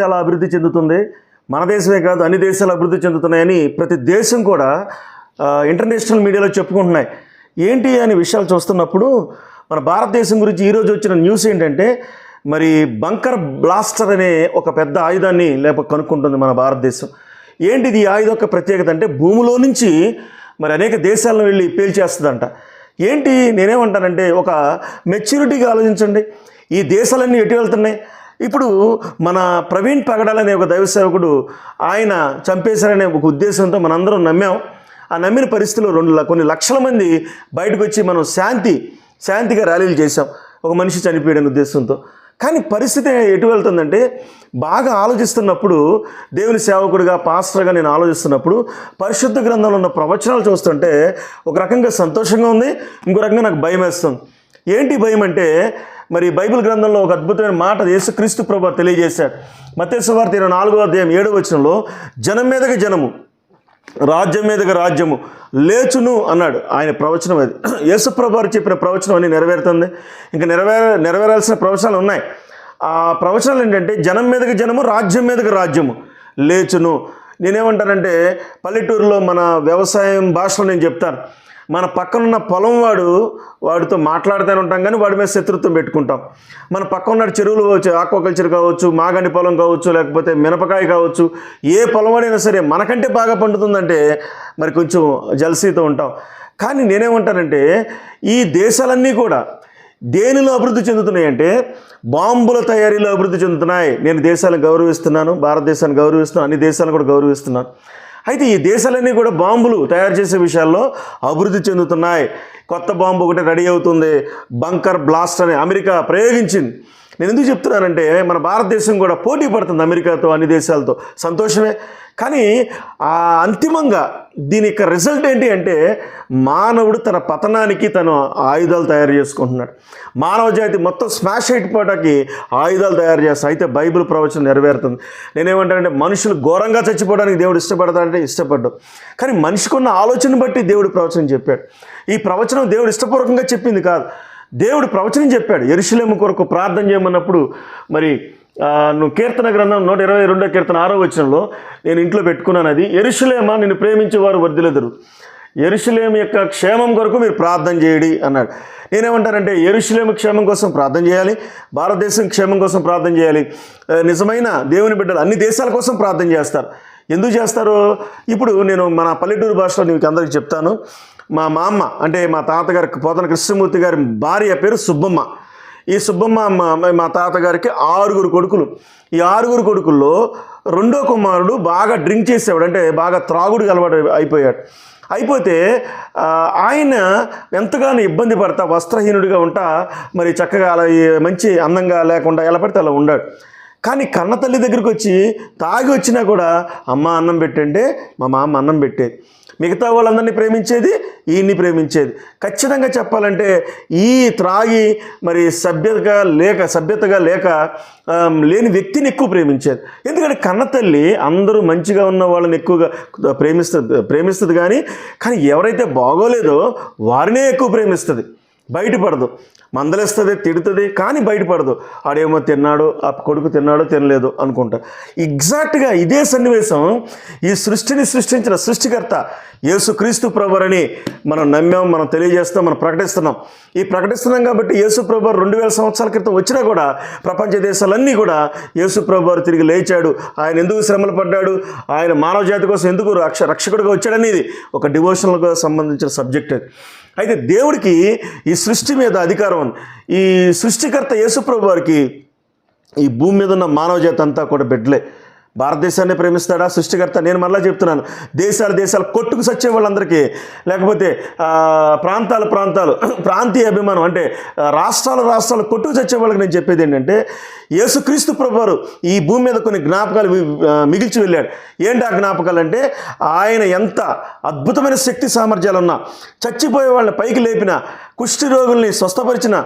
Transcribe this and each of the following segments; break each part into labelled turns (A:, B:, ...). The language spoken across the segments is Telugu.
A: చాలా అభివృద్ధి చెందుతుంది. మన దేశమే కాదు అన్ని దేశాలు అభివృద్ధి చెందుతున్నాయని ప్రతి దేశం కూడా ఇంటర్నేషనల్ మీడియాలో చెప్పుకుంటున్నాయి. ఏంటి అనే విషయాలు చూస్తున్నప్పుడు మన భారతదేశం గురించి ఈరోజు వచ్చిన న్యూస్ ఏంటంటే మరి బంకర్ బ్లాస్టర్ అనే ఒక పెద్ద ఆయుధాన్ని లేక కనుక్కుంటుంది మన భారతదేశం. ఏంటిది ఇది ఆయుధం యొక్క ప్రత్యేకత అంటే భూమిలో నుంచి మరి అనేక దేశాలను వెళ్ళి పేల్చేస్తుందంట. ఏంటి నేనేమంటానంటే ఒక మెచ్యూరిటీగా ఆలోచించండి. ఈ దేశాలన్నీ ఎటు వెళ్తున్నాయి? ఇప్పుడు మన ప్రవీణ్ పగడాల్ అనే ఒక దైవ సేవకుడు ఆయన చంపేశారనే ఒక ఉద్దేశంతో మనందరం నమ్మాం. ఆ నమ్మిన పరిస్థితిలో రెండు కొన్ని లక్షల మంది బయటకు వచ్చి మనం శాంతి శాంతిగా ర్యాలీలు చేశాం. ఒక మనిషి చనిపోయాడనే ఉద్దేశంతో. కానీ పరిస్థితి ఎటు వెళ్తుందంటే బాగా ఆలోచిస్తున్నప్పుడు దేవుని సేవకుడిగా పాస్టర్గా నేను ఆలోచిస్తున్నప్పుడు పరిశుద్ధ గ్రంథంలో ఉన్న ప్రవచనాలు చూస్తుంటే ఒక రకంగా సంతోషంగా ఉంది ఇంకో రకంగా నాకు భయం వేస్తుంది ఏంటి భయం అంటే మరి బైబిల్ గ్రంథంలో ఒక అద్భుతమైన మాట యేసుక్రీస్తు ప్రభు తెలియజేశాడు మతేశ్వార్త ఇరవై నాలుగో అధ్యాయం ఏడో వచనంలో జనం మీదకి జనము రాజ్యం మీదకి రాజ్యము లేచును అన్నాడు ఆయన ప్రవచనం అది. యేసుప్రభు చెప్పిన ప్రవచనం అని నెరవేరుతుంది. ఇంకా నెరవేర నెరవేరాల్సిన ప్రవచనాలు ఉన్నాయి. ఆ ప్రవచనాలు ఏంటంటే జనం మీదకి జనము రాజ్యం మీదకి రాజ్యము లేచును. నేనేమంటానంటే పల్లెటూరులో మన వ్యవసాయం భాషలో నేను చెప్తాను. మన పక్కనున్న పొలం వాడు వాడితో మాట్లాడుతూనే ఉంటాం కానీ వాడి మీద శత్రుత్వం పెట్టుకుంటాం. మన పక్కన ఉన్న చెరువులు కావచ్చు ఆక్వాకల్చర్ కావచ్చు మాగండి పొలం కావచ్చు లేకపోతే మినపకాయ కావచ్చు ఏ పొలం వాడైనా సరే మనకంటే బాగా పండుతుందంటే మరి కొంచెం జలసీతో ఉంటాం. కానీ నేనేమంటానంటే ఈ దేశాలన్నీ కూడా దేనిలో అభివృద్ధి చెందుతున్నాయి అంటే బాంబుల తయారీలో అభివృద్ధి చెందుతున్నాయి. నేను దేశాలను గౌరవిస్తున్నాను భారతదేశాన్ని గౌరవిస్తున్నాను అన్ని దేశాలను కూడా గౌరవిస్తున్నాను. అయితే ఈ దేశాలన్నీ కూడా బాంబులు తయారు చేసే విషయాల్లో అభివృద్ధి చెందుతున్నాయి. కొత్త బాంబు ఒకటి రెడీ అవుతుంది. బంకర్ బ్లాస్ట్ అని అమెరికా ప్రయోగించింది. నేను ఎందుకు చెప్తున్నానంటే మన భారతదేశం కూడా పోటీ పడుతుంది అమెరికాతో అన్ని దేశాలతో. సంతోషమే. కానీ ఆ అంతిమంగా దీని యొక్క రిజల్ట్ ఏంటి అంటే మానవుడు తన పతనానికి తను ఆయుధాలు తయారు చేసుకుంటున్నాడు. మానవ జాతి మొత్తం స్మాష్ అయిపోవడానికి ఆయుధాలు తయారు చేస్తాడు అయితే బైబిల్ ప్రవచనం నెరవేరుతుంది. నేనేమంటానంటే మనుషులు ఘోరంగా చచ్చిపోవడానికి దేవుడు ఇష్టపడతాడంటే ఇష్టపడ్డు. కానీ మనిషికి ఉన్న ఆలోచన బట్టి దేవుడు ప్రవచనం చెప్పాడు. ఈ ప్రవచనం దేవుడు ఇష్టపూర్వకంగా చెప్పింది కాదు. దేవుడు ప్రవచనం చెప్పాడు. ఎరుశలేము కొరకు ప్రార్థన చేయమన్నప్పుడు మరి నువ్వు కీర్తన గ్రంథం నూట ఇరవై రెండో కీర్తన ఆరో వచనంలో నేను ఇంట్లో పెట్టుకున్నాను అది. ఎరుషులేమా నిన్ను ప్రేమించేవారు వర్ధిలెదరు ఎరుషులేం యొక్క క్షేమం కొరకు మీరు ప్రార్థన చేయడి అన్నాడు. నేనేమంటానంటే ఎరుషులేము క్షేమం కోసం ప్రార్థన చేయాలి భారతదేశం క్షేమం కోసం ప్రార్థన చేయాలి. నిజమైన దేవుని బిడ్డలు అన్ని దేశాల కోసం ప్రార్థన చేస్తారు. ఎందుకు చేస్తారు? ఇప్పుడు నేను మన పల్లెటూరు భాషలో నీకు అందరికీ చెప్తాను. మా మా అమ్మ అంటే మా తాతగారి పోతన కృష్ణమూర్తి గారి భార్య పేరు సుబ్బమ్మ. ఈ సుబ్బమ్మ మా తాతగారికి ఆరుగురు కొడుకులు. ఈ ఆరుగురు కొడుకుల్లో రెండో కుమారుడు బాగా డ్రింక్ చేసేవాడు అంటే బాగా త్రాగుడు అలవాటు అయిపోయాడు. అయిపోతే ఆయన ఎంతగానో ఇబ్బంది పడతా వస్త్రహీనుడిగా ఉంటా మరి చక్కగా అలా మంచి అందంగా లేకుండా ఎలా పడితే అలా ఉండాడు. కానీ కన్న తల్లి దగ్గరికి వచ్చి తాగి వచ్చినా కూడా అమ్మ అన్నం పెట్టంటే మా మామ అన్నం పెట్టేది మిగతా వాళ్ళందరినీ ప్రేమించేది ఈయన్ని ప్రేమించేది. ఖచ్చితంగా చెప్పాలంటే ఈ త్రాగి మరి సభ్యతగా లేక సభ్యతగా లేక లేని వ్యక్తిని ఎక్కువ ప్రేమించేది. ఎందుకంటే కన్న తల్లి అందరూ మంచిగా ఉన్న వాళ్ళని ఎక్కువగా ప్రేమిస్తుంది ప్రేమిస్తుంది కానీ కానీ ఎవరైతే బాగోలేదో వారినే ఎక్కువ ప్రేమిస్తుంది. బయటపడదు. మందలేస్తుంది తిడుతుంది కానీ బయటపడదు. ఆడేమో తిన్నాడు ఆ కొడుకు తిన్నాడో తినలేదు అనుకుంటా. ఎగ్జాక్ట్గా ఇదే సన్నివేశం ఈ సృష్టిని సృష్టించిన సృష్టికర్త యేసుక్రీస్తు ప్రభురని మనం నమ్మాం మనం తెలియజేస్తాం మనం ప్రకటిస్తున్నాం. ఈ ప్రకటిస్తున్నాం కాబట్టి యేసు ప్రభు రెండు వేల సంవత్సరాల క్రితం వచ్చినా కూడా ప్రపంచ దేశాలన్నీ కూడా యేసు ప్రభు తిరిగి లేచాడు. ఆయన ఎందుకు శ్రమలు పడ్డాడు? ఆయన మానవ జాతి కోసం ఎందుకు రక్ష రక్షకుడిగా వచ్చాడనేది ఒక డివోషనల్గా సంబంధించిన సబ్జెక్ట్. అయితే దేవుడికి ఈ సృష్టి మీద అధికారం ఉంది ఈ సృష్టికర్త యేసుప్రభు వారికి ఈ భూమి మీద ఉన్న మానవ జాతి అంతా కూడా బిడ్డలే. భారతదేశాన్ని ప్రేమిస్తాడా? సృష్టికర్త? నేను మళ్ళీ చెప్తున్నాను. దేశాలు దేశాలు కొట్టుకు సచ్చే వాళ్ళందరికీ లేకపోతే ప్రాంతాలు ప్రాంతాలు ప్రాంతీయ అభిమానం అంటే రాష్ట్రాలు రాష్ట్రాలు కొట్టుకు సచ్చే వాళ్ళకి నేను చెప్పేది ఏంటంటే యేసుక్రీస్తు ప్రభువారు ఈ భూమి మీద కొన్ని జ్ఞాపకాలు మిగిల్చి వెళ్ళాడు. ఏంటి ఆ జ్ఞాపకాలు అంటే ఆయన ఎంత అద్భుతమైన శక్తి సామర్థ్యాలు ఉన్నా చచ్చిపోయే వాళ్ళని పైకి లేపిన కుష్టి రోగుల్ని స్వస్థపరిచిన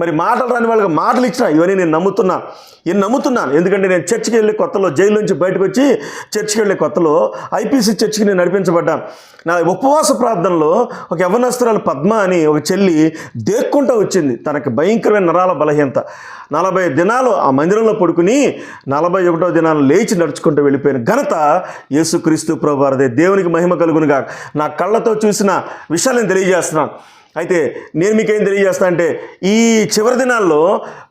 A: మరి మాటలు రాని వాళ్ళకి మాటలు ఇచ్చిన ఇవన్నీ నేను నమ్ముతున్నా. నేను నమ్ముతున్నాను. ఎందుకంటే నేను చర్చికి వెళ్ళే కొత్తలో జైలు నుంచి బయటకు వచ్చి చర్చికి వెళ్ళే కొత్తలో ఐపీసీ చర్చికి నేను నడిపించబడ్డాను. నా ఉపవాస ప్రార్థనలో ఒక యవనస్తురాలు పద్మ అని ఒక చెల్లి దేక్కుంటూ వచ్చింది. తనకి భయంకరమైన నరాల బలహీనత. నలభై దినాలు ఆ మందిరంలో పడుకుని నలభై ఒకటో దినాలు లేచి నడుచుకుంటూ వెళ్ళిపోయిన ఘనత యేసుక్రీస్తు ప్రభువారదే. దేవునికి మహిమ కలుగునుగా నా కళ్ళతో చూసిన విషయాలను తెలియజేస్తున్నాను. అయితే నేను మీకేం తెలియజేస్తా అంటే ఈ చివరి దినాల్లో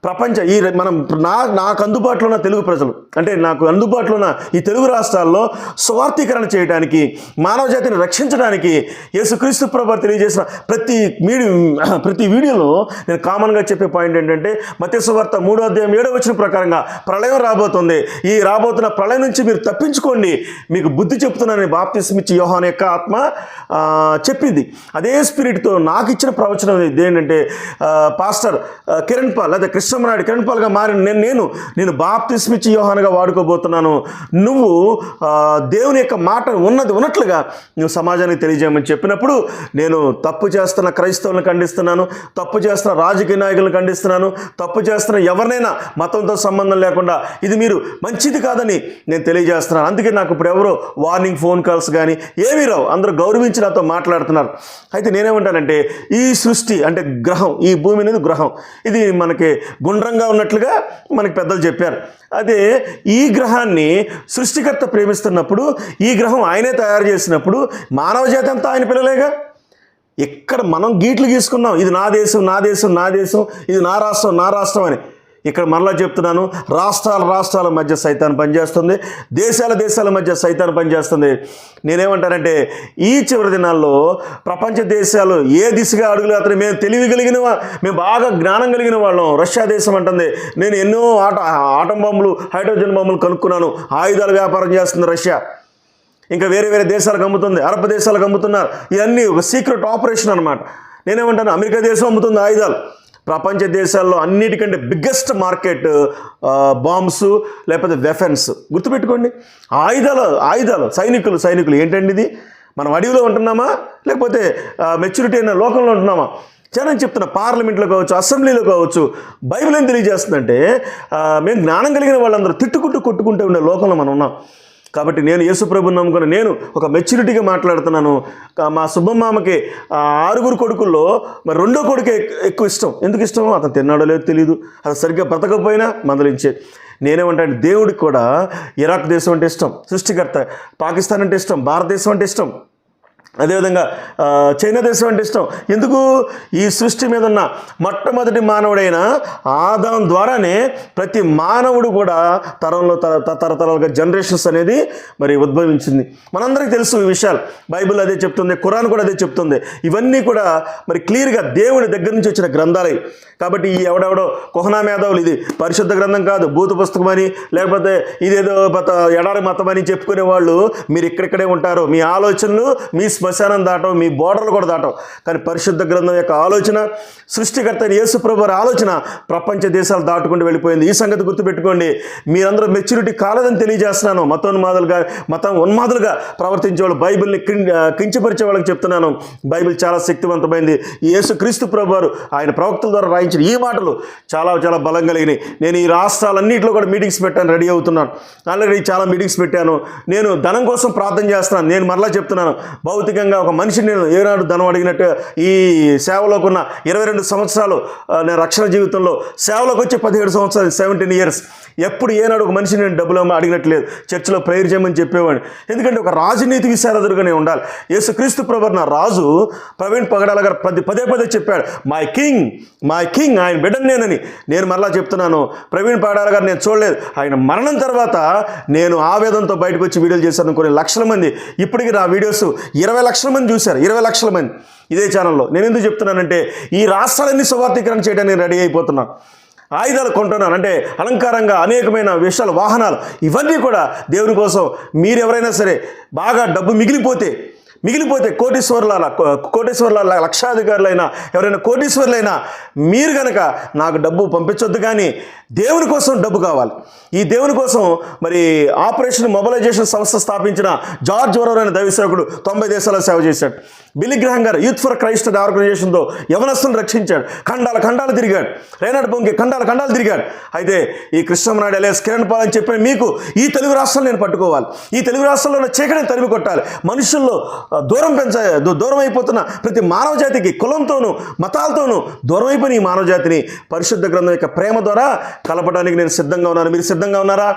A: ప్రపంచ ఈ మనం నా నాకు అందుబాటులో ఉన్న తెలుగు ప్రజలు అంటే నాకు అందుబాటులో ఉన్న ఈ తెలుగు రాష్ట్రాల్లో స్వార్థీకరణ చేయడానికి మానవ జాతిని రక్షించడానికి యేసుక్రీస్తు ప్రభు తెలియజేసిన ప్రతి మీడి ప్రతి వీడియోలో నేను కామన్గా చెప్పే పాయింట్ ఏంటంటే మత్స్యవార్త మూడో అధ్యాయం ఏడో వచ్చిన ప్రకారంగా ప్రళయం రాబోతుంది. ఈ రాబోతున్న ప్రళయం నుంచి మీరు తప్పించుకోండి. మీకు బుద్ధి చెప్తున్నానని బాప్తిస్మిచ్చి యోహాన్ యొక్క ఆత్మ చెప్పింది. అదే స్పిరిట్తో నాకు ఇచ్చిన ప్రవచనం ఇది. ఏంటంటే పాస్టర్ కిరణ్ పాల్ లేదా కృష్ణమనాయుడు కిరణ్ పాల్గా మారిన నేను నేను నేను బాప్తిస్మిచ్చి యోహాన్గా వాడుకోబోతున్నాను. నువ్వు దేవుని యొక్క మాట ఉన్నది ఉన్నట్లుగా నువ్వు సమాజానికి తెలియజేయమని చెప్పినప్పుడు నేను తప్పు చేస్తున్న క్రైస్తవులను ఖండిస్తున్నాను తప్పు చేస్తున్న రాజకీయ నాయకులను ఖండిస్తున్నాను తప్పు చేస్తున్న ఎవరినైనా మతంతో సంబంధం లేకుండా ఇది మీరు మంచిది కాదని నేను తెలియజేస్తున్నాను. అందుకే నాకు ఇప్పుడు ఎవరో వార్నింగ్ ఫోన్ కాల్స్ కానీ ఏమీ రావు. అందరూ గౌరవించి నాతో మాట్లాడుతున్నారు. అయితే నేనేమంటానంటే ఈ సృష్టి అంటే గ్రహం ఈ భూమి అనేది గ్రహం. ఇది మనకి గుండ్రంగా ఉన్నట్లుగా మనకి పెద్దలు చెప్పారు. అదే ఈ గ్రహాన్ని సృష్టికర్త ప్రేమిస్తున్నప్పుడు ఈ గ్రహం ఆయనే తయారు చేసినప్పుడు మానవ జాతి అంతా ఆయన పిల్లలేగా? ఇక్కడ మనం గీట్లు గీసుకున్నాం. ఇది నా దేశం నా దేశం నా దేశం ఇది నా రాష్ట్రం నా రాష్ట్రం అని. ఇక్కడ మరలా చెప్తున్నాను రాష్ట్రాల రాష్ట్రాల మధ్య సైతాన్ని పనిచేస్తుంది దేశాల దేశాల మధ్య సైతాన్ని పనిచేస్తుంది. నేనేమంటానంటే ఈ చివరి దినాల్లో ప్రపంచ దేశాలు ఏ దిశగా అడుగులు అతను మేము తెలివి కలిగిన మేము బాగా జ్ఞానం కలిగిన వాళ్ళం. రష్యా దేశం అంటుంది నేను ఎన్నో ఆట ఆటం బాంబులు హైడ్రోజన్ బాంబులు కనుక్కున్నాను ఆయుధాల వ్యాపారం చేస్తుంది రష్యా. ఇంకా వేరే వేరే దేశాలకు అమ్ముతుంది అరబ్ దేశాలకు అమ్ముతున్నారు. ఇవన్నీ ఒక సీక్రెట్ ఆపరేషన్ అనమాట నేనేమంటాను అమెరికా దేశం అమ్ముతుంది ఆయుధాలు. ప్రపంచ దేశాల్లో అన్నిటికంటే బిగ్గెస్ట్ మార్కెట్ బాంబ్స్ లేకపోతే వెఫెన్స్ గుర్తుపెట్టుకోండి. ఆయుధాలు ఆయుధాలు సైనికులు సైనికులు ఏంటండి ఇది? మనం అడవిలో ఉంటున్నామా? లేకపోతే మెచ్యూరిటీ అయిన లోకంలో ఉంటున్నామా? జనం చెప్తున్న పార్లమెంట్లో కావచ్చు అసెంబ్లీలో కావచ్చు బైబిల్ ఏం తెలియజేస్తుందంటే మేము జ్ఞానం కలిగిన వాళ్ళందరూ తిట్టుకుంటూ కొట్టుకుంటూ ఉండే లోకంలో మనం ఉన్నాం. కాబట్టి నేను యేసుప్రభుని నమ్ముకున్న నేను ఒక మెచ్యూరిటీగా మాట్లాడుతున్నాను. మా సుబ్బమ్మామకి ఆరుగురు కొడుకుల్లో మరి రెండో కొడుకే ఎక్కువ ఇష్టం. ఎందుకు ఇష్టం? అతను తిన్నాడో లేదో తెలియదు అతను సరిగ్గా బ్రతకపోయినా మందలించే. నేనేమంటాను దేవుడికి కూడా ఇరాక్ దేశం అంటే ఇష్టం సృష్టికర్త పాకిస్తాన్ అంటే ఇష్టం భారతదేశం అంటే ఇష్టం. అదేవిధంగా చైనా దేశం అంటే ఇష్టం. ఎందుకు? ఈ సృష్టి మీద ఉన్న మొట్టమొదటి మానవుడైన ఆదాం ద్వారానే ప్రతి మానవుడు కూడా తరంలో త- తరతరాలుగా జనరేషన్స్ అనేది మరి ఉద్భవించింది. మనందరికీ తెలుసు ఈ విషయాలు. బైబిల్ అదే చెప్తుంది ఖురాన్ కూడా అదే చెప్తుంది. ఇవన్నీ కూడా మరి క్లియర్గా దేవుని దగ్గర నుంచి వచ్చిన గ్రంథాలే. కాబట్టి ఈ ఎవడెవడో కుహనా మేధావులు ఇది పరిశుద్ధ గ్రంథం కాదు భూత పుస్తకం అని లేకపోతే ఇదేదో మత ఎడారి మతం అని చెప్పుకునే వాళ్ళు మీరు ఇక్కడిక్కడే ఉంటారు. మీ ఆలోచనలు మీ శ్మశానం దాటం మీ బోర్డర్లు కూడా దాటం కానీ పరిశుద్ధ గ్రంథం యొక్క ఆలోచన సృష్టికర్త అయిన ప్రభు వారి ఆలోచన ప్రపంచ దేశాలు దాటుకుంటూ వెళ్ళిపోయింది. ఈ సంగతి గుర్తుపెట్టుకోండి. మీరందరూ మెచ్యూరిటీ కాలేదని తెలియజేస్తున్నాను. మతోన్మాదులుగా మతం ఉన్మాదులుగా ప్రవర్తించే వాళ్ళు బైబిల్ని కించపరిచే వాళ్ళకి చెప్తున్నాను. బైబిల్ చాలా శక్తివంతమైంది. యేసు క్రీస్తు ప్రభు వారు ఆయన ప్రవక్తల ద్వారా రాయించిన ఈ మాటలు చాలా చాలా బలం కలిగినాయి నేను ఈ రాష్ట్రాలన్నింటిలో కూడా మీటింగ్స్ పెట్టాను రెడీ అవుతున్నాను. ఆల్రెడీ చాలా మీటింగ్స్ పెట్టాను. నేను ధనం కోసం ప్రార్థన చేస్తున్నాను. నేను మరలా చెప్తున్నాను. భౌతికంగా ఒక మనిషిని నేను ఏనాడు ధనం అడిగినట్టు ఈ సేవలోకి ఉన్న ఇరవై రెండు సంవత్సరాలు నేను రక్షణ జీవితంలో సేవలోకి వచ్చి పదిహేడు సంవత్సరాలు సెవెంటీన్ ఇయర్స్ ఎప్పుడు ఏనాడు ఒక మనిషిని నేను డబ్బులు అమ్మ అడిగినట్లేదు. చర్చిలో ప్రేయర్ చేయమని చెప్పేవాడిని. ఎందుకంటే ఒక రాజనీతి విశారదుడుగానే ఉండాలి. యేసుక్రీస్తు ప్రవర్ణ రాజు ప్రవీణ్ పగడాల గారు పది పదే పదే చెప్పాడు మై కింగ్ మై కింగ్ ఆయన బిడ్డను నేనని. నేను మరలా చెప్తున్నాను ప్రవీణ్ పగడాల గారు నేను చూడలేదు. ఆయన మరణం తర్వాత నేను ఆవేదంతో బయటకు వచ్చి వీడియోలు చేశాను కొన్ని లక్షల మంది. ఇప్పటికి నా వీడియోస్ ఇరవై లక్షల మంది చూశారు ఇరవై లక్షల మంది ఇదే ఛానల్లో నేను ఎందుకు చెప్తున్నానంటే ఈ రాష్ట్రాలన్నీ సువార్థీకరణ చేయడానికి రెడీ అయిపోతున్నాను ఆయుధాలు కొంటున్నాను అంటే అలంకారంగా అనేకమైన విషయాలు వాహనాలు ఇవన్నీ కూడా దేవుని కోసం మీరు ఎవరైనా సరే బాగా డబ్బు మిగిలిపోతే మిగిలిపోతే కోటీశ్వర్ల కోటీశ్వర్ల లక్షాధికారులైనా ఎవరైనా కోటీశ్వర్లైనా మీరు కనుక నాకు డబ్బు పంపించొద్దు కానీ దేవుని కోసం డబ్బు కావాలి. ఈ దేవుని కోసం మరి ఆపరేషన్ మొబలైజేషన్ సంస్థ స్థాపించిన జార్జ్ ఓరర్ అనే దైవసేవకుడు తొంభై దేశాల్లో సేవ చేశాడు. బిలిగ్రహం గారు యూత్ ఫర్ క్రైస్ట్ అనే ఆర్గనైజేషన్తో యవనస్తులను రక్షించాడు. ఖండాల ఖండాలు తిరిగాడు. రేనాడు బొంగి ఖండాల ఖండాలు తిరిగాడు. అయితే ఈ కృష్ణమనాయుడు ఎలియాస్ కిరణ్ పాల్ అని చెప్పిన మీకు ఈ తెలుగు రాష్ట్రాలు నేను పట్టుకోవాలి. ఈ తెలుగు రాష్ట్రాల్లో ఉన్న చీకటిని తరిమి కొట్టాలి. మనుషుల్లో దూరం పెంచ దూ- దూరం అయిపోతున్న ప్రతి మానవ జాతికి కులంతోనూ మతాలతోనూ దూరం అయిపోయిన ఈ మానవ జాతిని పరిశుద్ధ గ్రంథం యొక్క ప్రేమ ద్వారా కలపడానికి నేను సిద్ధంగా ఉన్నాను. మీరు సిద్ధంగా ఉన్నారా?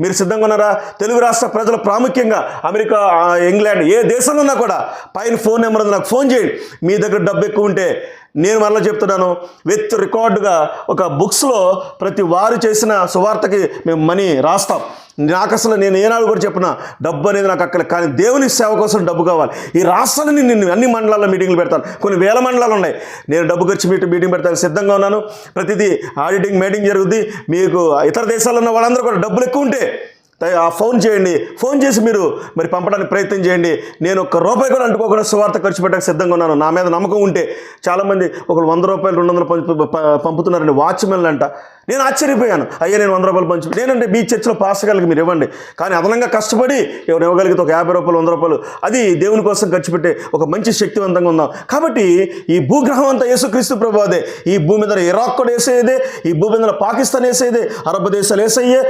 A: మీరు సిద్ధంగా ఉన్నారా? తెలుగు రాష్ట్ర ప్రజలు ప్రాముఖ్యంగా అమెరికా ఇంగ్లాండ్ ఏ దేశంలో ఉన్నా కూడా పైన ఫోన్ నెంబర్ ఉంది. నాకు ఫోన్ చేయండి. మీ దగ్గర డబ్బు ఎక్కువ ఉంటే నేను మరలా చెప్తున్నాను. విత్ రికార్డుగా ఒక బుక్స్లో ప్రతి వారు చేసిన సువార్తకి మేము మనీ రాస్తాం. నాకు అసలు నేను ఏనాడు కూడా చెప్పిన డబ్బు అనేది నాకు అక్కడ కానీ దేవుని సేవ కోసం డబ్బు కావాలి. ఈ రాష్ట్రాన్ని నేను అన్ని మండలాల్లో మీటింగ్లు పెడతాను. కొన్ని వేల మండలాలు ఉన్నాయి. నేను డబ్బు ఖర్చు మీటింగ్ మీటింగ్ పెడతాను. సిద్ధంగా ఉన్నాను. ప్రతిదీ ఆడిటింగ్ మీటింగ్ జరుగుద్ది. మీకు ఇతర దేశాల్లో ఉన్న వాళ్ళందరూ కూడా డబ్బులు ఎక్కువ ఉంటే ఆ ఫోన్ చేయండి. ఫోన్ చేసి మీరు మరి పంపడానికి ప్రయత్నం చేయండి. నేను ఒక్క రూపాయి కూడా అంటుకోకుండా సువార్త ఖర్చు పెట్టడానికి సిద్ధంగా ఉన్నాను. నా మీద నమ్మకం ఉంటే చాలామంది ఒకరు వంద రూపాయలు రెండు వందలు పంపు పంపుతున్నారండి వాచ్మెన్లు అంట నేను ఆశ్చర్యపోయాను. అయ్యా నేను వంద రూపాయలు పంచు నేనంటే మీ చర్చిలో పాస్టర్లకు మీరు ఇవ్వండి. కానీ అదనంగా కష్టపడి ఎవరు ఇవ్వగలిగితే ఒక యాభై రూపాయలు వంద రూపాయలు అది దేవుని కోసం ఖర్చు పెట్టే ఒక మంచి శక్తివంతంగా ఉందాం. కాబట్టి ఈ భూగ్రహం అంతా యేసుక్రీస్తు ప్రభు అదే. ఈ భూమి మీద ఇరాక్ కూడా వేసేదే ఈ భూమి మీద పాకిస్తాన్ వేసేదే అరబ్ దేశాలు వేసయ్యే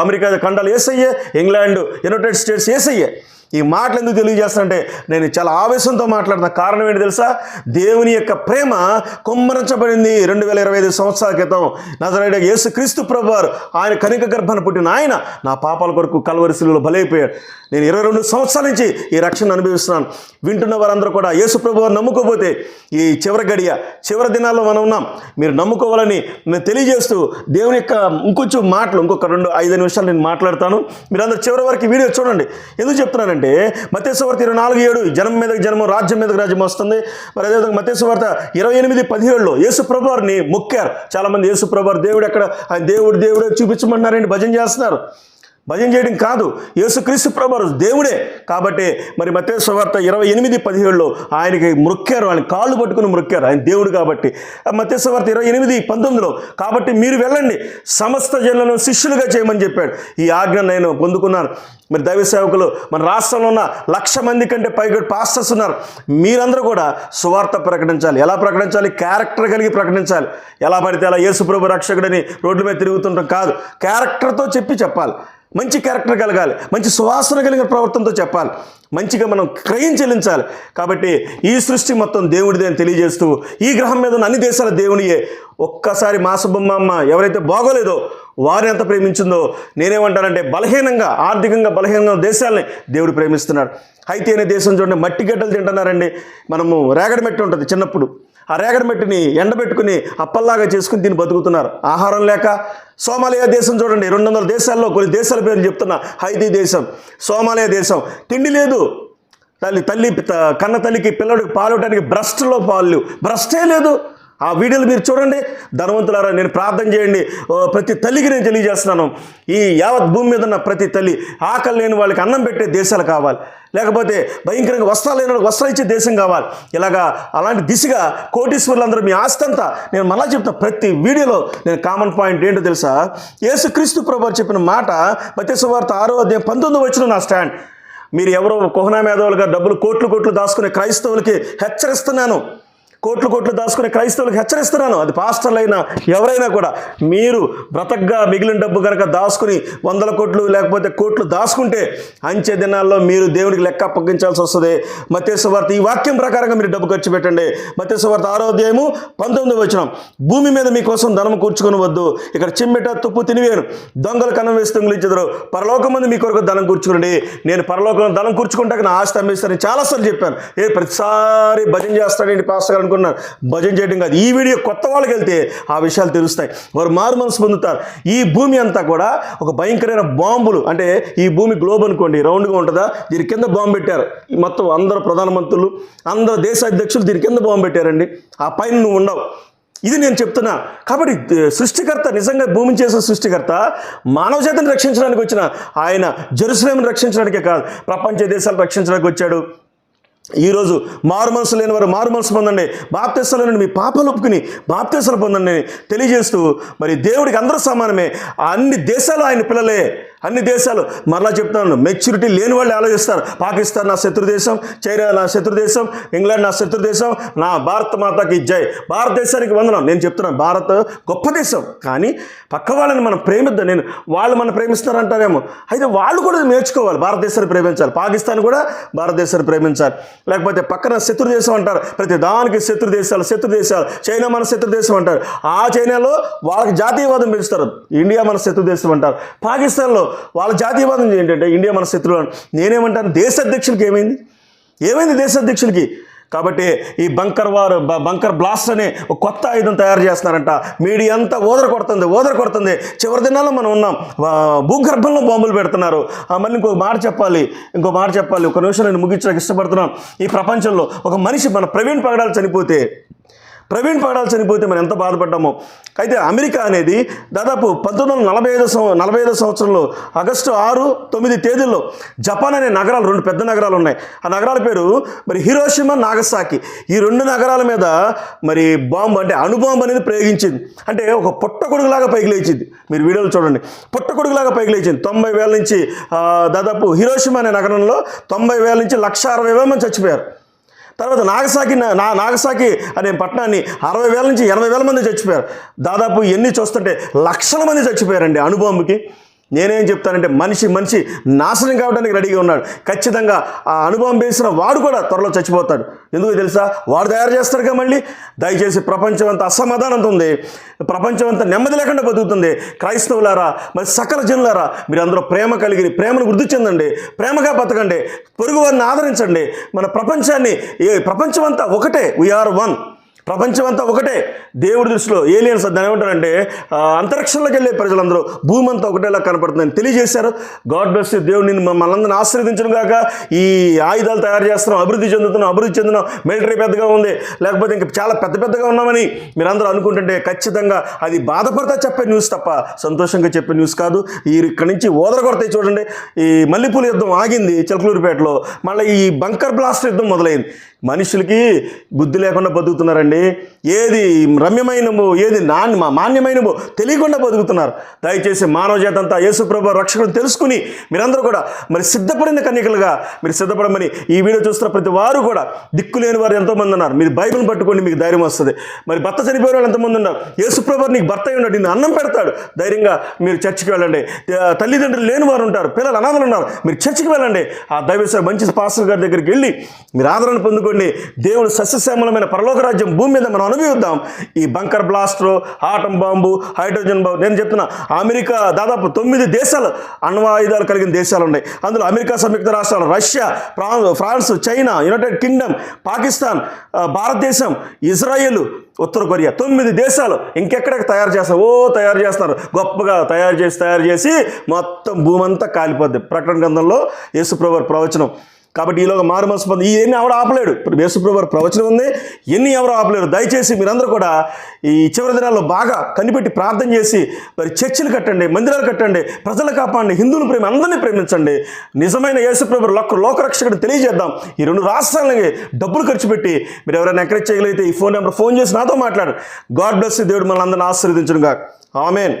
A: అమెరికా ఖండాలు వేసయ్యే ఇంగ్లాండ్ యునైటెడ్ స్టేట్స్ వేసయ్యే ఈ మాటలు ఎందుకు తెలియజేస్తానంటే నేను చాలా ఆవేశంతో మాట్లాడిన కారణం ఏంటి తెలుసా? దేవుని యొక్క ప్రేమ కుమ్మరించబడింది రెండు వేల ఇరవై ఐదు సంవత్సరాల క్రితం. నజరేడ యేసు క్రీస్తు ప్రభువారు ఆయన కనిక గర్భాన్ని పుట్టిన ఆయన నా పాపాల కొరకు కలవరిశిలో బలైపోయాడు. నేను ఇరవై రెండు సంవత్సరాల నుంచి ఈ రక్షణ అనుభవిస్తున్నాను. వింటున్న వారందరూ కూడా యేసు ప్రభువారు నమ్ముకోపోతే ఈ చివరి గడియ చివరి దినాల్లో మనం ఉన్నాం. మీరు నమ్ముకోవాలని నేను తెలియజేస్తూ దేవుని యొక్క ఇంకొంచెం మాటలు ఇంకొక రెండు ఐదు నిమిషాలు నేను మాట్లాడతాను. మీరందరూ చివరి వరకు వీడియో చూడండి. ఎందుకు చెప్తున్నానంటే మత్స్యవార్త ఇరవై నాలుగు ఏడు జనం మీదకి జనము రాజ్యం మీదకి రాజ్యం వస్తుంది. మరి అదేవిధంగా మత్స్యవార్త ఇరవై ఎనిమిది పదిహేడులో యేసు ప్రభువారిని మొక్కారు. చాలామంది యేసు ప్రభువారు దేవుడు ఎక్కడ? ఆయన దేవుడు దేవుడే చూపించమన్నారండి భజన చేస్తున్నారు. భజన చేయడం కాదు. యేసుక్రీస్తు ప్రభు దేవుడే. కాబట్టి మరి మతే సువార్త ఇరవై ఎనిమిది పదిహేడులో ఆయనకి మొక్కారు. ఆయన కాళ్ళు పట్టుకుని మొక్కారు. ఆయన దేవుడు కాబట్టి. మతే సువార్త ఇరవై ఎనిమిది పంతొమ్మిదిలో కాబట్టి మీరు వెళ్ళండి. సమస్త జనులను శిష్యులుగా చేయమని చెప్పాడు. ఈ ఆజ్ఞ నేను పొందుకున్నాను. మరి దైవ సేవకులు మన రాష్ట్రంలో ఉన్న లక్ష మంది కంటే పైగా పాస్టర్స్ ఉన్నారు. మీరందరూ కూడా సువార్త ప్రకటించాలి. ఎలా ప్రకటించాలి? క్యారెక్టర్ కలిగి ప్రకటించాలి. ఎలా పడితే అలా యేసుప్రభు రక్షకుడని రోడ్ల మీద తిరుగుతుంటాం కాదు. క్యారెక్టర్తో చెప్పి చెప్పాలి. మంచి క్యారెక్టర్ కలగాలి మంచి సువాసన కలిగిన ప్రవర్తనతో చెప్పాలి మంచిగా మనం క్రయం చెల్లించాలి. కాబట్టి ఈ సృష్టి మొత్తం దేవుడిదే అని తెలియజేస్తూ ఈ గ్రహం మీద ఉన్న అన్ని దేశాల దేవునియే. ఒక్కసారి మాసబొమ్మ ఎవరైతే బాగోలేదో వారిని ఎంత ప్రేమించిందో నేనేమంటానంటే బలహీనంగా ఆర్థికంగా బలహీనంగా దేశాలని దేవుడు ప్రేమిస్తున్నాడు. అయితే దేశం చూడండి మట్టి గడ్డలు తింటున్నారండి. మనము రేగడమెట్టి ఉంటుంది చిన్నప్పుడు. ఆ రేగడి మట్టిని ఎండబెట్టుకుని అప్పల్లాగా చేసుకుని దీన్ని బతుకుతున్నారు. ఆహారం లేక సోమాలియా దేశం చూడండి రెండు వందల దేశాల్లో కొన్ని దేశాల పేర్లు చెప్తున్నా. హైదీ దేశం సోమాలియా దేశం. తిండి లేదు. తల్లి తల్లి త- కన్న తల్లికి పిల్లడికి పాలవటానికి బ్రస్ట్లో పాలు బ్రస్టే లేదు. ఆ వీడియోలు మీరు చూడండి. ధనవంతులారా నేను ప్రార్థన చేయండి. ఓ, ప్రతి తల్లికి నేను తెలియజేస్తున్నాను. ఈ యావత్ భూమి మీద ఉన్న ప్రతి తల్లి ఆకలి లేని వాళ్ళకి అన్నం పెట్టే దేశాలు కావాలి. లేకపోతే భయంకరంగా వస్త్రాలు లేని వాళ్ళకి వస్త్రాలు ఇచ్చే దేశం కావాలి. ఇలాగా అలాంటి దిశగా కోటీశ్వరులందరూ మీ ఆస్తి అంతా నేను మళ్ళా చెప్తా ప్రతి వీడియోలో నేను కామన్ పాయింట్ ఏంటో తెలుసా? యేసుక్రీస్తు ప్రభు చెప్పిన మాట మత్స్యవార్త ఆరో అధ్యాయం పంతొమ్మిది వచ్చిన నా స్టాండ్. మీరు ఎవరో కోహనా మేధావులుగా డబ్బులు కోట్లు కోట్లు దాచుకునే క్రైస్తవులకి హెచ్చరిస్తున్నాను. కోట్లు కోట్లు దాచుకునే క్రైస్తవులకు హెచ్చరిస్తున్నాను. అది పాస్టర్లైనా ఎవరైనా కూడా మీరు బ్రతకగా మిగిలిన డబ్బు కనుక దాచుకుని వందల కోట్లు లేకపోతే కోట్లు దాచుకుంటే అంచె దినాల్లో మీరు దేవునికి లెక్క అప్పగించాల్సి వస్తుంది. మత్స్యవార్త ఈ వాక్యం ప్రకారంగా మీరు డబ్బు ఖర్చు పెట్టండి. మత్స్యవార్త ఆరో అధ్యాయము పంతొమ్మిది వచ్చిన భూమి మీద మీకోసం ధనం కూర్చుకొని వద్దు. ఇక్కడ చిమ్మెట తుప్పు తినివేను దొంగలు కన్నం వేసి దొంగిలించదురు. పరలోకం మంది మీ కొరకు ధనం కూర్చుకునండి నేను పరలోకంలో ధనం కూర్చుకుంటాక నా ఆస్తి అమ్మేస్తానని చాలాసార్లు చెప్పాను. ఏ ప్రతిసారి భజన చేస్తాడండి పాస్టర్ గారు? అనుకున్నాను భజన చేయడం కాదు. ఈ వీడియో కొత్త వాళ్ళకి వెళ్తే ఆ విషయాలు తెలుస్తాయి. వారు మారు మనసు పొందుతారు. ఈ భూమి అంతా కూడా ఒక భయంకరమైన బాంబులు అంటే ఈ భూమి గ్లోబ్ అనుకోండి రౌండ్గా ఉంటుందా? దీని కింద బాంబు పెట్టారు. మొత్తం అందరు ప్రధానమంత్రులు అందరు దేశ అధ్యక్షులు దీని కింద బాంబు పెట్టారండి. ఆ పైన నువ్వు ఉండవు. ఇది నేను చెప్తున్నా. కాబట్టి సృష్టికర్త నిజంగా భూమిని చేసిన సృష్టికర్త మానవ జాతిని రక్షించడానికి వచ్చిన ఆయన జెరూసలేంని రక్షించడానికే కాదు ప్రపంచ దేశాలు రక్షించడానికి వచ్చాడు. ఈరోజు మారు మనసు లేని వారు మారు మనసు పొందండి. బాప్తీసాలను మీ పాపలు ఒప్పుకుని బాప్తీసాలు పొందండి తెలియజేస్తూ మరి దేవుడికి అందరూ సమానమే. అన్ని దేశాలు ఆయన పిల్లలే. అన్ని దేశాలు మరలా చెప్తున్నాను మెచ్యూరిటీ లేని వాళ్ళు ఆలోచిస్తారు. పాకిస్తాన్ నా శత్రు దేశం చైనా నా శత్రు దేశం ఇంగ్లాండ్ నా శత్రు దేశం నా భారత మాతకి జై. భారతదేశానికి వందనం. నేను చెప్తున్నాను భారత్ గొప్ప దేశం. కానీ పక్క వాళ్ళని మనం ప్రేమిద్దాం. నేను వాళ్ళు మనం ప్రేమిస్తారంటారేమో అయితే వాళ్ళు కూడా నేర్చుకోవాలి భారతదేశాన్ని ప్రేమించాలి. పాకిస్తాన్ కూడా భారతదేశాన్ని ప్రేమించాలి. లేకపోతే పక్కన శత్రు దేశం అంటారు. ప్రతి దానికి శత్రు దేశాలు శత్రు దేశాలు. చైనా మన శత్రు దేశం అంటారు. ఆ చైనాలో వాళ్ళకి జాతీయవాదం పెంచుతారు ఇండియా మన శత్రు దేశం అంటారు. పాకిస్తాన్లో వాళ్ళ జాతీయవాదం ఏంటంటే ఇండియా మన శత్రువు నేనేమంటాను? దేశ అధ్యక్షులకి ఏమైంది? ఏమైంది దేశ అధ్యక్షులకి కాబట్టి ఈ బంకర్ వారు బంకర్ బ్లాస్ట్ అనే ఒక కొత్త ఆయుధం తయారు చేస్తున్నారంట. మీడియా అంతా ఓదర కొడుతుంది ఓదర కొడుతుంది. చివరి దినాల్లో మనం ఉన్నాం. భూగర్భంలో బాంబులు పెడుతున్నారు. మళ్ళీ ఇంకో మాట చెప్పాలి ఇంకో మాట చెప్పాలి. ఒక నిమిషం నేను ముగించడానికి ఇష్టపడుతున్నాను. ఈ ప్రపంచంలో ఒక మనిషి మన ప్రవీణ్ పగడాలు చనిపోతే ప్రవీణ్ పగడాలు చనిపోతే మనం ఎంత బాధపడ్డామో. అయితే అమెరికా అనేది దాదాపు పంతొమ్మిది వందల నలభై ఐదు సంవ నలభై ఐదో సంవత్సరంలో ఆగస్టు ఆరు తొమ్మిది తేదీల్లో జపాన్ అనే నగరాలు రెండు పెద్ద నగరాలు ఉన్నాయి. ఆ నగరాల పేరు మరి హిరోషిమా నాగసాకి. ఈ రెండు నగరాల మీద మరి బాంబు అంటే అణుబాంబు అనేది ప్రయోగించింది. అంటే ఒక పుట్టగొడుగులాగా పైకి లేచింది. మీరు వీడియోలు చూడండి. పుట్టగొడుగులాగా పైకి లేచింది. తొంభై వేల నుంచి దాదాపు హిరోషిమా అనే నగరంలో తొంభై వేల నుంచి లక్ష అరవై వేల మంది చచ్చిపోయారు. తర్వాత నాగసాకి నా నాగసాకి అనే పట్టణాన్ని అరవై వేల నుంచి ఎనభై వేల మంది చచ్చిపోయారు. దాదాపు ఎన్ని చూస్తుంటే లక్షల మంది చచ్చిపోయారండి అణుబాంబుకి నేనేం చెప్తానంటే మనిషి మనిషి నాశనం కావడానికి రెడీగా ఉన్నాడు. ఖచ్చితంగా ఆ అనుభవం వేసిన వాడు కూడా త్వరలో చచ్చిపోతాడు. ఎందుకు తెలుసా? వాడు తయారు చేస్తాడుగా మళ్ళీ. దయచేసి ప్రపంచం అంత అసమాధానంతో ఉంది. ప్రపంచం అంతా నెమ్మది లేకుండా బతుకుతుంది. క్రైస్తవులారా మరి సకల జనులారా మీరు అందరూ ప్రేమ కలిగి ప్రేమను వృద్ధి చెందండి. ప్రేమగా బతకండి. పొరుగు వారిని ఆదరించండి. మన ప్రపంచాన్ని ఏ ప్రపంచం అంతా ఒకటే. వీఆర్ వన్ ప్రపంచం అంతా ఒకటే. దేవుడి దృష్టిలో ఏలియన్స్ దాని ఏమంటారంటే అంతరిక్షంలోకి వెళ్ళే ప్రజలందరూ భూమి అంతా ఒకటేలా కనపడుతుందని తెలియజేశారు. గాడ్ బ్లెస్ దేవుడిని మనందరిని ఆశీర్వదించడం కాక ఈ ఆయుధాలు తయారు చేస్తున్నాం అభివృద్ధి చెందుతున్నాం అభివృద్ధి చెందుతున్నాం. మిలిటరీ పెద్దగా ఉంది. లేకపోతే ఇంకా చాలా పెద్ద పెద్దగా ఉన్నామని మీరందరూ అనుకుంటుంటే ఖచ్చితంగా అది బాధపడతా చెప్పే న్యూస్ తప్ప సంతోషంగా చెప్పే న్యూస్ కాదు. ఈ ఇక్కడి నుంచి ఓదర కొడతాయి చూడండి. ఈ మల్లెపూల యుద్ధం ఆగింది చిలకలూరుపేటలో. మళ్ళీ ఈ బంకర్ బ్లాస్ట్ యుద్ధం మొదలైంది. మనుషులకి బుద్ధి లేకుండా బతుకుతున్నారండి. ఏది రమ్యమైనమో ఏది నాణ్య మాన్యమైనమో తెలియకుండా బతుకుతున్నారు. దయచేసి మానవ జాతంతా యేసుప్రభు రక్షకుడు తెలుసుకుని మీరందరూ కూడా మరి సిద్ధపడిన కన్యకలుగా మీరు సిద్ధపడమని ఈ వీడియో చూస్తున్న ప్రతి వారు కూడా దిక్కు లేని వారు ఎంతోమంది ఉన్నారు. మీరు బైబిల్ పట్టుకోండి మీకు ధైర్యం వస్తుంది. మరి భర్త చనిపోయిన వాళ్ళు ఎంతమంది ఉన్నారు. యేసుప్రభు నీకు భర్త అయి ఉన్నాడు నిన్ను అన్నం పెడతాడు. ధైర్యంగా మీరు చర్చికి వెళ్ళండి. తల్లిదండ్రులు లేని వారు ఉంటారు పిల్లలు అనాథలు ఉన్నారు. మీరు చర్చికి వెళ్ళండి. ఆ దైవేశ్వర మంచి పాస్టర్ గారి దగ్గరికి వెళ్ళి మీరు ఆదరణ పొందుకోండి దేవుడు సస్యశ్యామలమైన పరలోక రాజ్యం భూమి మీద మనం అనుభవిద్దాం. ఈ bunker blaster atom bomb hydrogen bomb నేను చెప్తున్నా అమెరికా దాదాపు తొమ్మిది దేశాలు అణ్వాయుధాలు కలిగిన దేశాలు ఉన్నాయి. అందులో అమెరికా సంయుక్త రాష్ట్రాలు Russia France France China United Kingdom Pakistan Bharatadesam Israel ఉత్తర కొరియా తొమ్మిది దేశాలు ఇంకెక్కడ తయారు చేస్తారు ఓ తయారు చేస్తున్నారు గొప్పగా తయారు చేసి తయారు చేసి మొత్తం భూమంతా కాలిపోద్ది. ప్రకటన గ్రంథంలో యేసుప్రభు ప్రవచనం. కాబట్టి ఈలోగా మారు మనసు పొంది ఈ ఎన్ని ఎవరు ఆపలేడు. యేసుప్రభు ప్రవచనం ఉంది. ఎన్ని ఎవరు ఆపలేరు. దయచేసి మీరందరూ కూడా ఈ చివరి దినాల్లో బాగా కనిపెట్టి ప్రార్థన చేసి మరి చర్చిలు కట్టండి మందిరాలు కట్టండి ప్రజలు కాపాడండి హిందువులు ప్రేమ అందరినీ ప్రేమించండి. నిజమైన యేసుప్రభు లోక లోకరక్షకుడు తెలియజేద్దాం. ఈ రెండు రాష్ట్రాలకి డబ్బులు ఖర్చు పెట్టి మీరు ఎవరైనా ఎంకరేజ్ చేయగలిగితే ఈ ఫోన్ నెంబర్ ఫోన్ చేసి నాతో మాట్లాడు గాడ్ బ్లెస్ దేవుడు మనల్ని అందరిని ఆశీర్వదించునుగా ఆమెన్.